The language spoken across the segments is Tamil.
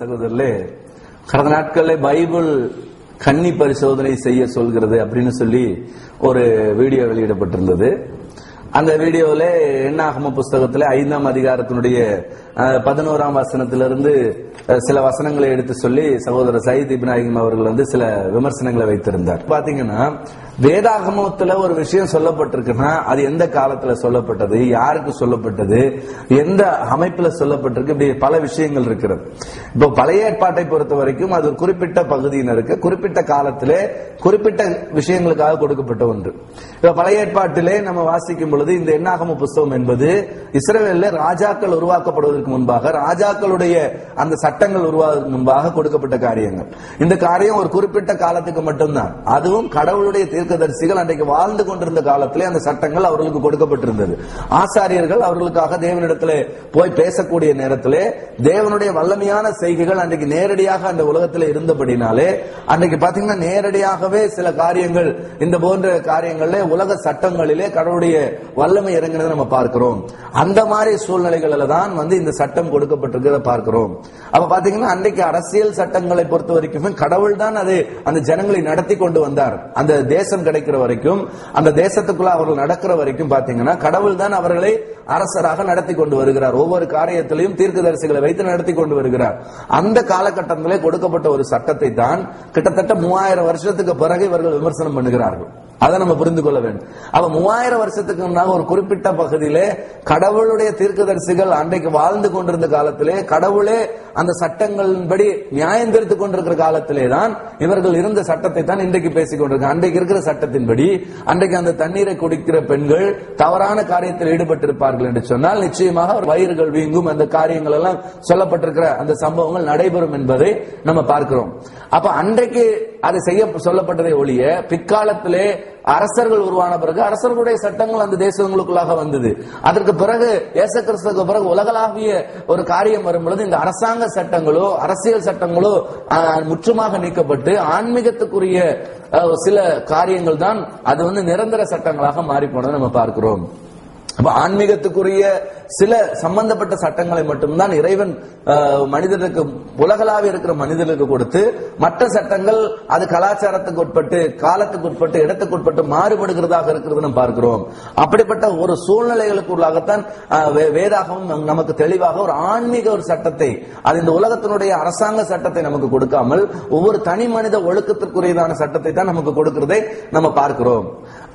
சகோதரர்களே கடந்த நாட்களில் பைபிள் கன்னி பரிசோதனை செய்ய சொல்கிறது அப்படின்னு சொல்லி ஒரு வீடியோ வெளியிடப்பட்டிருந்தது. அந்த வீடியோவில் எண்ணாகம புஸ்தகத்தில் ஐந்தாம் அதிகாரத்தினுடைய பதினோராம் வசனத்திலிருந்து சில வசனங்களை எடுத்து சொல்லி சகோதரர் சயித் இப்ராஹிம் அவர்கள் வந்து சில விமர்சனங்களை வைத்திருந்தார். பாத்தீங்கன்னா வேதாகமத்துல ஒரு விஷயம் சொல்லப்பட்டிருக்குன்னா அது எந்த காலத்துல சொல்லப்பட்டது யாருக்கு சொல்லப்பட்டது எந்த அமைப்புல சொல்லப்பட்டிருக்கு இப்படி பல விஷயங்கள் இருக்கிறது. இப்போ பழைய ஏற்பாட்டை பொறுத்த வரைக்கும் அது ஒரு குறிப்பிட்ட பகுதியினருக்கு குறிப்பிட்ட காலத்திலே குறிப்பிட்ட விஷயங்களுக்காக கொடுக்கப்பட்ட ஒன்று. இப்ப பழைய ஏற்பாட்டிலே நம்ம வாசிக்கும் பொழுது இந்த எண்ணாகம புஸ்தகம் என்பது இஸ்ரேலில் ராஜாக்கள் உருவாக்கப்படுவதற்கு முன்பாக ராஜாக்களுடைய அந்த சட்டங்கள் உருவாவதற்கு முன்பாக கொடுக்கப்பட்ட காரியங்கள். இந்த காரியம் ஒரு குறிப்பிட்ட காலத்துக்கு மட்டும்தான். அதுவும் கடவுளுடைய தீர்க்கதரிசிகள் அன்றைக்கு வாழ்ந்து கொண்டிருந்த காலத்திலே அந்த சட்டங்கள் அவர்களுக்கு கொடுக்கப்பட்டிருந்தது. ஆசாரியர்கள் அவர்களுக்காக தேவனிடத்திலே போய் பேசக்கூடிய நேரத்திலே தேவனுடைய வல்லமையான செய்கைகள் அன்றைக்கு நேரடியாக அந்த உலகத்தில் இருந்தபடினாலே அன்றைக்கு பாத்தீங்கன்னா நேரடியாகவே சில காரியங்கள் இந்த போன்ற காரியங்கள்ல உலக சட்டங்களிலே கடவுளுடைய வல்லமை இறங்கினதை நம்ம பார்க்கிறோம். அந்த மாதிரி சூழ்நிலைகளில தான் வந்து இந்த சட்டம் கொடுக்கப்பட்டிருக்கிறத பார்க்கிறோம். அப்ப பாத்தீங்கன்னா அன்றைக்கு அரசியல் சட்டங்களை பொறுத்த வரைக்குமே கடவுள் தான் அது அந்த ஜனங்களை நடத்தி கொண்டு வந்தார். அந்த தேச தேசம் கிடைக்கிற வரைக்கும் அந்த தேசத்துக்குள்ள அவர்கள் நடக்கிற வரைக்கும் பாத்தீங்கன்னா கடவுள் தான் அவர்களை அரசராக நடத்தி கொண்டு வருகிறார். ஒவ்வொரு காரியத்திலையும் தீர்க்கதரிசிகளை வைத்து நடத்தி கொண்டு வருகிறார். அந்த காலகட்டத்திலே கொடுக்கப்பட்ட ஒரு சட்டத்தை தான் கிட்டத்தட்ட மூவாயிரம் வருஷத்துக்கு பிறகு இவர்கள் விமர்சனம் பண்ணுகிறார்கள். அதை நம்ம புரிந்து கொள்ள வேண்டும். அப்ப மூவாயிரம் வருஷத்துக்கு முன்னாக ஒரு குறிப்பிட்ட பகுதியிலே கடவுளுடைய தீர்க்கதரிசிகள் அன்றைக்கு வாழ்ந்து கொண்டிருந்த காலத்திலே கடவுளே அந்த சட்டங்களின்படி நியாயம் தீர்த்து கொண்டிருக்கிற காலத்திலே தான் இவர்கள் இருந்த சட்டத்தை தான் இன்றைக்கு பேசிக் கொண்டிருக்காங்க. அன்றைக்கு இருக்கிற சட்டத்தின்படி அன்றைக்கு அந்த தண்ணீரை குடிக்கிற பெண்கள் தவறான காரியத்தில் ஈடுபட்டிருப்பார்கள் என்று சொன்னால் நிச்சயமாக வயிறுகள் வீங்கும். அந்த காரியங்கள் எல்லாம் சொல்லப்பட்டிருக்கிற அந்த சம்பவங்கள் நடைபெறும் என்பதை நம்ம பார்க்கிறோம். அப்ப அன்றைக்கு அது செய்ய சொல்லப்பட்டதை ஒழிய பிற்காலத்திலே அரசர்கள் உருவான பிறகு அரசர்களுடைய சட்டங்கள் அந்த தேசங்களுக்குள்ளாக வந்தது. அதற்கு பிறகு இயேசு கிறிஸ்துக்கு பிறகு உலகளாவிய ஒரு காரியம் வரும் பொழுது இந்த அரசாங்க சட்டங்களோ அரசியல் சட்டங்களோ முற்றுமாக நீக்கப்பட்டு ஆன்மீகத்துக்குரிய சில காரியங்கள் தான் அது வந்து நிரந்தர சட்டங்களாக மாறி போனதை நம்ம பார்க்கிறோம். அப்ப ஆன்மீகத்துக்குரிய சில சம்பந்தப்பட்ட சட்டங்களை மட்டும்தான் இறைவன் ஆஹ், மனிதனுக்கு உலகளாவிய இருக்கிற மனிதனுக்கு கொடுத்து மற்ற சட்டங்கள் அது கலாச்சாரத்துக்கு உட்பட்டு காலத்துக்கு உட்பட்டு இடத்துக்கு உட்பட்டு மாறுபடுகிறதாக இருக்கிறது நம்ம பார்க்கிறோம். அப்படிப்பட்ட ஒரு சூழ்நிலைகளுக்குள்ளாகத்தான் ஆஹ், வே- நம்- நமக்கு தெளிவாக ஒரு ஆன்மீக ஒரு சட்டத்தை அது இந்த உலகத்தினுடைய அரசாங்க சட்டத்தை நமக்கு கொடுக்காமல் ஒவ்வொரு தனி மனித ஒழுக்கத்திற்குரியதான சட்டத்தை தான் நமக்கு கொடுக்கிறதை நம்ம பார்க்கிறோம்.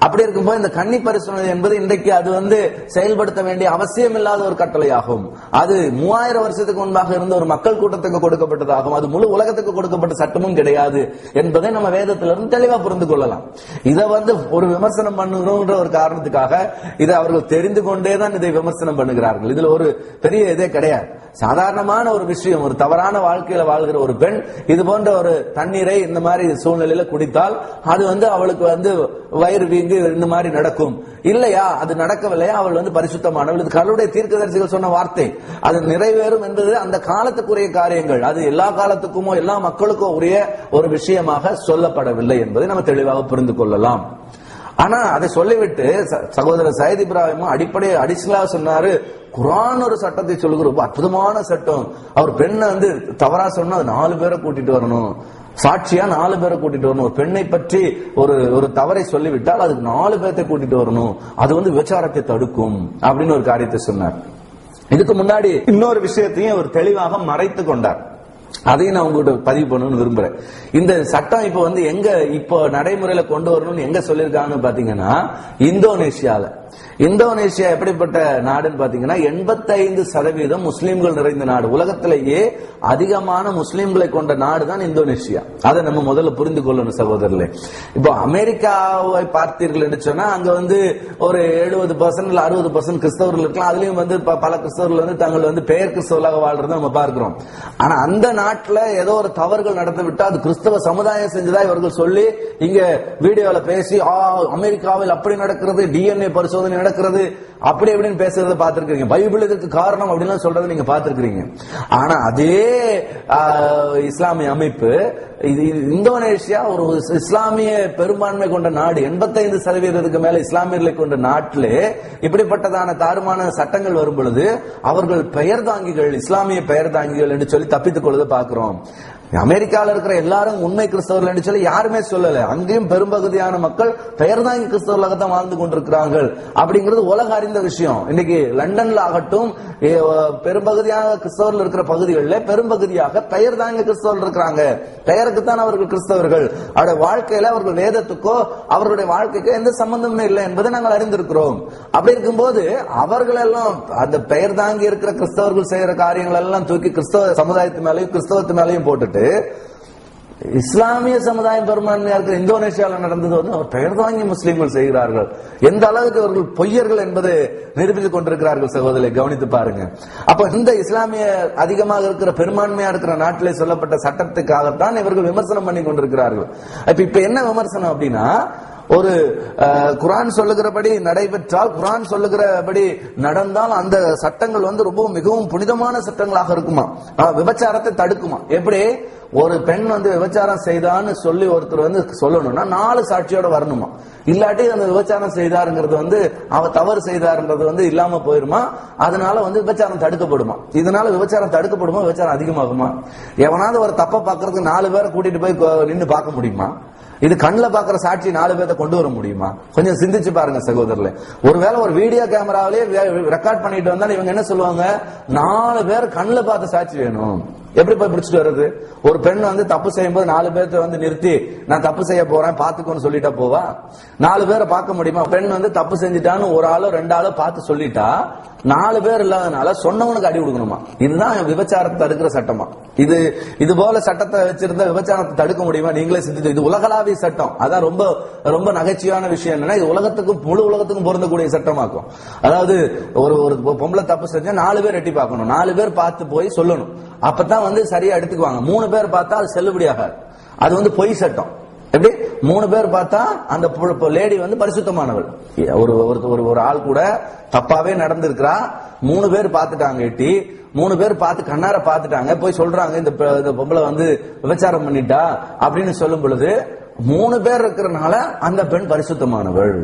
அப்படி இருக்கும்போது இந்த கன்னி பரிசோதனை என்பது இன்றைக்கு அது வந்து செயல்படுத்த வேண்டிய அவசியம் இல்லாத ஒரு கட்டளையாகும். அது மூவாயிரம் வருஷத்துக்கு முன்பாக இருந்த ஒரு மக்கள் கூட்டத்துக்கு கொடுக்கப்பட்டதாகும். அது முழு உலகத்துக்கு கொடுக்கப்பட்ட சட்டமும் கிடையாது என்பதை நம்ம வேதத்திலிருந்து தெளிவா புரிந்து கொள்ளலாம். இதை வந்து ஒரு விமர்சனம் பண்ணுகிறோம்ன்ற ஒரு காரணத்துக்காக இதை அவர்கள் தெரிந்து கொண்டே தான் இதை விமர்சனம் பண்ணுகிறார்கள். இதுல ஒரு பெரிய இதே கிடையாது. சாதாரணமான ஒரு விஷயம் ஒரு தவறான வாழ்க்கையில வாழ்கிற ஒரு பெண் இது போன்ற ஒரு தண்ணீரை இந்த மாதிரி சூழ்நிலையில குடித்தால் அது வந்து அவளுக்கு வந்து வயிறு வீங்க எங்க இந்த மாதிரி நடக்கும்? இல்லையா? அது நடக்கவில்லையா? அவள் வந்து பரிசுத்தமானவள். இது கடவுளுடைய தீர்க்கதரிசிகள் சொன்ன வார்த்தை. அது நிறைவேறும் என்பது அந்த காலத்துக்குரிய காரியங்கள். அது எல்லா காலத்துக்குமோ எல்லா மக்களுக்கோ உரிய ஒரு விஷயமாக சொல்லப்படவில்லை என்பதை நம்ம தெளிவாக புரிந்து கொள்ளலாம். ஆனா அதை சொல்லிவிட்டு சகோதரர் சயத் இப்ராஹிம் அடிப்படை அடிஷனலா சொன்னாரு. குரான் ஒரு சட்டத்தை சொல்லுகிற ரொம்ப அற்புதமான சட்டம். அவர் பெண்ணை வந்து தவறா சொன்னா நாலு பேரை கூட்டிட்டு வரணும். சாட்சியா நாலு பேரை கூட்டிட்டு வரணும். ஒரு பெண்ணை பற்றி ஒரு ஒரு தவறை சொல்லிவிட்டால் அதுக்கு நாலு பேர்த்தை கூட்டிட்டு வரணும். அது வந்து விசாரத்தை தடுக்கும் அப்படின்னு ஒரு காரியத்தை சொன்னார். இதுக்கு முன்னாடி இன்னொரு விஷயத்தையும் அவர் தெளிவாக மறைத்து கொண்டார். அதையும் நான் உங்ககிட்ட பதிவு பண்ணணும்னு விரும்புறேன். இந்த சட்டம் இப்ப வந்து எங்க இப்போ நடைமுறையில கொண்டு வரணும்னு எங்க சொல்லியிருக்காங்கன்னு பாத்தீங்கன்னா இந்தோனேஷியால. இந்தோனேஷியா எப்படிப்பட்ட நாடுன்னு பாத்தீங்கன்னா 85% சதவீதம் முஸ்லீம்கள் நிறைந்த நாடு. உலகத்திலேயே அதிகமான முஸ்லீம்களை கொண்ட நாடு தான் இந்தோனேஷியா. அதை நம்ம முதல்ல புரிந்து கொள்ளணும் சகோதரர்களே. இப்போ அமெரிக்காவை பார்த்தீர்கள் என்று சொன்னா அங்க வந்து ஒரு எழுபது பர்சன்ட் இல்ல அறுபது பர்சன்ட் கிறிஸ்தவர்கள் இருக்கலாம். அதுலயும் வந்து ப- பல கிறிஸ்தவர்கள் வந்து தங்கள் வந்து பெயர் கிறிஸ்தவர்களாக வாழ்றதை நம்ம பார்க்கிறோம். ஆனா அந்த நாட்டுல ஏதோ ஒரு தவறுகள் நடந்து விட்டா அது கிறிஸ்தவ சமுதாயம் செஞ்சதா இவர்கள் சொல்லி இங்க வீடியோல பேசி ஆ அமெரிக்காவில் அப்படி நடக்கிறது டிஎன்ஏ பரிசோதனை நடக்கிறது அப்படி எப்படின்னு பேசுறத பாத்துருக்கீங்க பைபிள் இதுக்கு காரணம் அப்படின்னு சொல்றதை நீங்க பாத்துருக்கீங்க ஆனா அதே இஸ்லாமிய அமைப்பு இது இந்தோனேஷியா ஒரு இஸ்லாமிய பெரும்பான்மை கொண்ட நாடு 85% சதவீதத்துக்கு மேல இஸ்லாமியர்களை கொண்ட நாட்டிலே இப்படிப்பட்டதான தாறுமான சட்டங்கள் வரும் பொழுது அவர்கள் பெயர் தாங்கிகள் இஸ்லாமிய பெயர் தாங்கிகள் என்று சொல்லி தப்பித்துக் கொள்வது பார்க்கிறோம். அமெரிக்கால இருக்கிற எல்லாரும் உண்மை கிறிஸ்தவர்கள் சொல்லி யாருமே சொல்லல. அங்கேயும் பெரும்பகுதியான மக்கள் பெயர்தாங்கி கிறிஸ்தவர்களாகத்தான் வாழ்ந்து கொண்டிருக்கிறார்கள். அப்படிங்கிறது உலக அறிந்த விஷயம். இன்னைக்கு லண்டன்ல ஆகட்டும் பெரும்பகுதியாக கிறிஸ்தவர்கள் இருக்கிற பகுதிகளில் பெரும்பகுதியாக பெயர் தாங்க கிறிஸ்தவர்கள் இருக்கிறாங்க. பெயருக்குத்தான் அவர்கள் கிறிஸ்தவர்கள். அவருடைய வாழ்க்கையில அவர்கள் வேதத்துக்கோ அவர்களுடைய வாழ்க்கைக்கோ எந்த சம்பந்தமும் இல்லை என்பதை நாங்கள் அறிந்திருக்கிறோம். அப்படி இருக்கும்போது அவர்கள் எல்லாம் அந்த பெயர் தாங்கி இருக்கிற கிறிஸ்தவர்கள் செய்யற காரியங்கள் எல்லாம் தூக்கி கிறிஸ்தவ சமுதாயத்து மேலையும் கிறிஸ்தவத்து மேலையும் போட்டுட்டு இஸ்லாமிய சமுதாயம் பெரும்பான்மையா இருக்கிற இந்தோனேஷியாவில் நடந்தது வந்து அவர் பெயர் தாங்கி முஸ்லீம்கள் செய்கிறார்கள். எந்த அளவுக்கு அவர்கள் பொய்யர்கள் என்பதை நிரூபித்துக் கொண்டிருக்கிறார்கள் சகோதரி கவனித்து பாருங்க. அப்ப இந்த இஸ்லாமிய அதிகமாக இருக்கிற பெரும்பான்மையா இருக்கிற நாட்டிலே சொல்லப்பட்ட சட்டத்துக்காகத்தான் இவர்கள் விமர்சனம் பண்ணி கொண்டிருக்கிறார்கள். இப்ப இப்ப என்ன விமர்சனம் அப்படின்னா ஒரு குரான் சொல்லுகிறபடி நடைபெற்றால் குரான் சொல்லுகிறபடி நடந்தால் அந்த சட்டங்கள் வந்து ரொம்ப மிகவும் புனிதமான சட்டங்களாக இருக்குமா? விபச்சாரத்தை தடுக்குமா? எப்படி? ஒரு பெண் வந்து விபச்சாரம் செய்தான்னு சொல்லி ஒருத்தர் வந்து சொல்லணும்னா நாலு சாட்சியோட வரணுமா? இல்லாட்டி அந்த விபச்சாரம் செய்தாருங்கிறது வந்து அவ தவறு செய்தாருங்கிறது வந்து இல்லாம போயிருமா? அதனால வந்து விபச்சாரம் தடுக்கப்படுமா? இதனால விபச்சாரம் தடுக்கப்படுமா? விபச்சாரம் அதிகமாகுமா? எவனாவது ஒரு தப்ப பாக்குறதுக்கு நாலு பேரை கூட்டிட்டு போய் நின்று பார்க்க முடியுமா? இது கண்ணில் பாக்குற சாட்சி நாலு பேர்த்த கொண்டு வர முடியுமா? கொஞ்சம் சிந்திச்சு பாருங்க சகோதரர்ல ஒருவேளை ஒரு வீடியோ கேமராவிலே ரெக்கார்ட் பண்ணிட்டு வந்தா இவங்க என்ன சொல்லுவாங்க? நாலு பேர் கண்ணில் பார்த்த சாட்சி வேணும். எப்படி போய் பிடிச்சிட்டு வர்றது? ஒரு பெண் வந்து தப்பு செய்யும்போது நாலு பேர்த்த வந்து நிறுத்தி நான் தப்பு செய்ய போறேன் பாத்துக்கோன்னு சொல்லிட்டா போவா? நாலு பேரை பார்க்க முடியுமா? பெண் வந்து தப்பு செஞ்சுட்டான்னு ஒரு ஆளோ ரெண்டு ஆளோ பார்த்து சொல்லிட்டா நாலு பேர் இல்லாதனால சொன்னவனுக்கு அடி கொடுக்கணுமா? இதுதான் விபச்சாரத்தை தடுக்கிற சட்டமா. இது இது போல சட்டத்தை வச்சிருந்த விபச்சாரத்தை தடுக்க முடியுமா? நீங்களே சிந்தித்து இது உலகளாவிய சட்டம். அதான் ரொம்ப ரொம்ப நகைச்சுவையான விஷயம் என்னன்னா இது உலகத்துக்கும் முழு உலகத்துக்கும் பொருந்தக்கூடிய சட்டமாக்கும். அதாவது ஒரு ஒரு பொம்பளை தப்பு செஞ்சா நாலு பேர் எட்டி பார்க்கணும். நாலு பேர் பார்த்து போய் சொல்லணும். அப்பதான் வந்து சரியா எடுத்துக்குவாங்க. மூணு பேர் பார்த்தா அது செல்லுபடியாகாது அது வந்து பொய் சட்டம். எப்படி? மூணு பேர் பார்த்தா அந்த லேடி வந்து பரிசுத்தமானவள். ஒரு ஒரு ஒரு ஒரு ஆள் கூட தப்பாவே நடந்திருக்கிறா. மூணு பேர் பார்த்துட்டாங்க எட்டி. மூணு பேர் பார்த்து கண்ணார பார்த்துட்டாங்க. போய் சொல்றாங்க இந்த இந்த பொம்பளை வந்து விபச்சாரம் பண்ணிட்டா அப்படின்னு சொல்லும் பொழுது மூணு பேர் இருக்கிறனால அந்த பெண் பரிசுத்தமானவள்.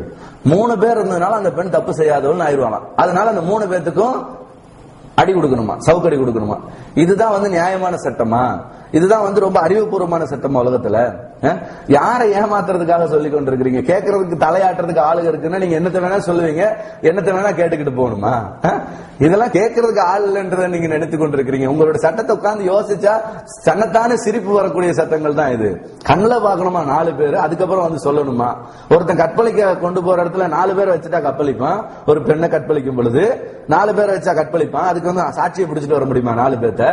மூணு பேர் இருந்ததுனால அந்த பெண் தப்பு செய்யாதவள் ஆயிடுவாங்க அதனால அந்த மூணு பேர்த்துக்கும் அடி கொடுக்கணுமா? சவுக்கடி கொடுக்கணுமா? இதுதான் வந்து நியாயமான சட்டமா? இதுதான் வந்து ரொம்ப அறிவுபூர்வமான சட்டமா உலகத்துல? யாரை ஏமாத்துறதுக்காக சொல்லி கொண்டிருக்கிறீங்க? கேட்கறதுக்கு தலையாட்டுறதுக்கு ஆளுங்க இருக்குன்னா நீங்க என்னத்தை வேணா சொல்லுவீங்க என்னத்தை வேணா கேட்டுக்கிட்டு போகணுமா? இதெல்லாம் கேட்கறதுக்கு ஆள் இல்லைன்றதை நீங்க நினைத்து கொண்டிருக்கிறீங்க. உங்களோட சட்டத்தை உட்கார்ந்து யோசிச்சா சன்னத்தான சிரிப்பு வரக்கூடிய சட்டங்கள் தான் இது. கண்ணில் பார்க்கணுமா? நாலு பேர். அதுக்கப்புறம் வந்து சொல்லணுமா? ஒருத்தன் கற்பழிக்க கொண்டு போற இடத்துல நாலு பேர் வச்சுட்டா கற்பழிப்பான். ஒரு பெண்ணை கற்பழிக்கும் பொழுது நாலு பேர் வச்சா கற்பழிப்பான். அதுக்கு வந்து சாட்சியை பிடிச்சிட்டு வர முடியுமா? நாலு பேர்த்த?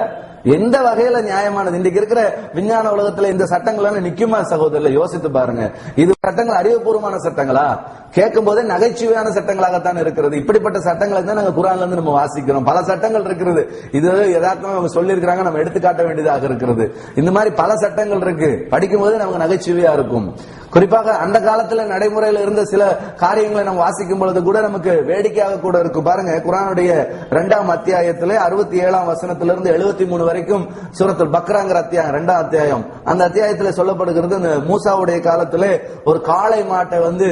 எந்த வகையில நியாயமானது? இன்றைக்கு இருக்கிற விஞ்ஞான உலகத்துல இந்த சட்டங்கள் நிக்குமா சகோதரர் யோசித்து பாருங்க. இது சட்டங்கள் அறிவுபூர்வமான சட்டங்களா? கேட்கும் போதே நகைச்சுவையான சட்டங்களாகத்தான் இருக்கிறது. இப்படிப்பட்ட சட்டங்களை தான் நாங்க குரான்ல இருந்து நம்ம வாசிக்கிறோம். பல சட்டங்கள் இருக்கிறது. இது யதார்த்தமா அவங்க சொல்லி இருக்கிறாங்க நம்ம எடுத்து காட்ட வேண்டியதாக இருக்கிறது. இந்த மாதிரி பல சட்டங்கள் இருக்கு. படிக்கும் போது நமக்கு நகைச்சுவையா இருக்கும். குறிப்பாக அந்த காலத்துல நடைமுறையில் இருந்த சில காரியங்களை நம்ம வாசிக்கும் பொழுது கூட நமக்கு வேடிக்கையாக கூட இருக்கும். பாருங்க குரானுடைய இரண்டாம் அத்தியாயத்திலே அறுபத்தி ஏழாம் வசனத்திலிருந்து எழுபத்தி மூணு வரைக்கும் சூரத்தில் பக்ராங்கிற அத்தியாயம் இரண்டாம் அத்தியாயம். அந்த அத்தியாயத்தில் சொல்லப்படுகிறது இந்த மூசாவுடைய காலத்துல ஒரு காளை மாட்டை வந்து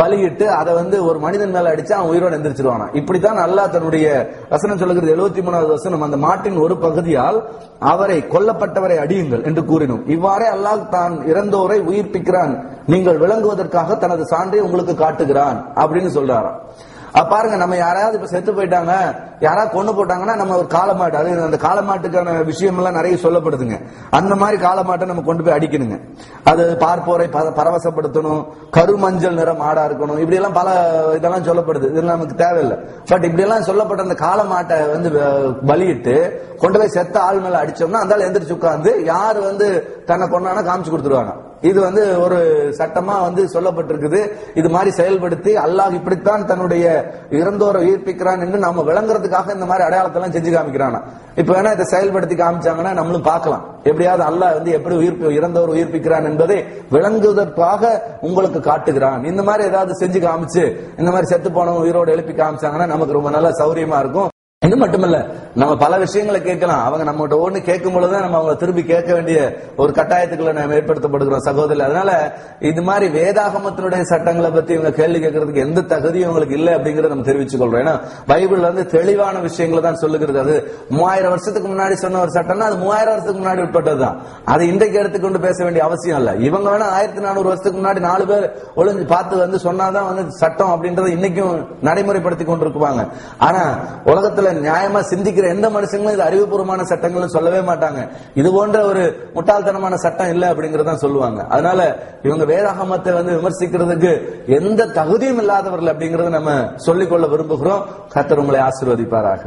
பலியிட்டு அதை வந்து ஒரு மனிதன் மேல அடிச்சா அவன் உயிரோடு எந்திரிச்சிருவானா இப்படித்தான் அல்லாஹ் தன்னுடைய வசனம் சொல்லுகிறது. எழுபத்தி மூணாவது வசனம் அந்த மாட்டின் ஒரு பகுதியால் அவரை கொல்லப்பட்டவரை அடியுங்கள் என்று கூறினோம். இவ்வாறே அல்லாஹ் தான் இறந்தோரை உயிர்ப்பிக்கிறான். நீங்கள் விளங்குவதற்காக தனது சான்றை உங்களுக்கு காட்டுகிறான் அப்படின்னு சொல்றாராம். பாருங்க நம்ம யாராவது இப்ப செத்து போயிட்டாங்க யாராவது கொண்டு போட்டாங்கன்னா நம்ம ஒரு காலமாட்டு அது அந்த காலமாட்டுக்கான விஷயம் எல்லாம் நிறைய சொல்லப்படுதுங்க. அந்த மாதிரி காலமாட்டை நம்ம கொண்டு போய் அடிக்கணுங்க. அது பார்ப்போரை பரவசப்படுத்தணும் கருமஞ்சள் நிறம் ஆடா இருக்கணும் இப்படி எல்லாம் பல இதெல்லாம் சொல்லப்படுது. இதெல்லாம் நமக்கு தேவையில்லை. பட் இப்படி எல்லாம் சொல்லப்பட்ட அந்த காலமாட்டை வந்து பலியிட்டு கொண்டு போய் செத்த ஆள் மேல அடிச்சோம்னா அந்த எந்திரிச்சு உட்காந்து யார் வந்து தன்னை கொண்டானா காமிச்சு கொடுத்துருவாங்க. இது வந்து ஒரு சட்டமா வந்து சொல்லப்பட்டிருக்குது. இது மாதிரி செயல்படுத்தி அல்லாஹ் இப்படித்தான் தன்னுடைய இறந்தோரை உயிர்ப்பிக்கிறான் என்று நாம விளங்குறதுக்காக இந்த மாதிரி அடையாளத்தை எல்லாம் செஞ்சு காமிக்கிறானா? இப்ப வேணா இதை செயல்படுத்தி காமிச்சாங்கன்னா நம்மளும் பார்க்கலாம். எப்படியாவது அல்லாஹ் வந்து எப்படி உயிர் இறந்தோர் உயிர்ப்பிக்கிறான் என்பதை விளங்குவதற்காக உங்களுக்கு காட்டுகிறான். இந்த மாதிரி ஏதாவது செஞ்சு காமிச்சு இந்த மாதிரி செத்து போனவங்க உயிரோடு எழுப்பி காமிச்சாங்கன்னா நமக்கு ரொம்ப நல்ல சௌரியமா இருக்கும். இது மட்டுமல்ல நம்ம பல விஷயங்களை கேட்கலாம். அவங்க நம்மகிட்ட ஒண்ணு கேட்கும் பொழுதுதான் நம்ம அவங்களை திரும்பி கேட்க வேண்டிய ஒரு கட்டாயத்துக்குள்ள நம்ம ஏற்படுத்தப்படுகிறோம் சகோதரி. அதனால இது மாதிரி வேதாகமத்தினுடைய சட்டங்களை பத்தி இவங்க கேள்வி கேட்கறதுக்கு எந்த தகுதியும் உங்களுக்கு இல்லை அப்படிங்கறத நம்ம தெரிவிச்சு கொள்றோம் ஏன்னா பைபிள்ல வந்து தெளிவான விஷயங்களை தான் சொல்லுகிறது. அது மூவாயிரம் வருஷத்துக்கு முன்னாடி சொன்ன ஒரு சட்டம்னா அது மூவாயிரம் வருஷத்துக்கு முன்னாடி உட்பட்டதுதான். அதை இன்றைக்கு எடுத்துக்கொண்டு பேச வேண்டிய அவசியம் இல்ல. இவங்க வேணா ஆயிரத்தி நானூறு வருஷத்துக்கு முன்னாடி நாலு பேர் ஒளிஞ்சு பார்த்து வந்து சொன்னாதான் வந்து சட்டம் அப்படின்றத இன்னைக்கும் நடைமுறைப்படுத்தி கொண்டிருக்குவாங்க. ஆனா உலகத்துல நியாயமா சிந்திக்கிற எந்த மனுஷங்களும் இது அறிவுபூர்வமான சட்டங்கள்னு சொல்லவே மாட்டாங்க. இது போன்ற ஒரு முட்டாள்தனமான சட்டம் இல்ல அப்படிங்கறத சொல்லுவாங்க. அதனால இவங்க வேதாகமத்தை வந்து விமர்சிக்கிறதுக்கு எந்த தகுதியும் இல்லாதவர்கள் அப்படிங்கறத நம்ம சொல்லிக்கொள்ள விரும்புகிறோம். கத்தர் உங்களை ஆசீர்வதிப்பாராக.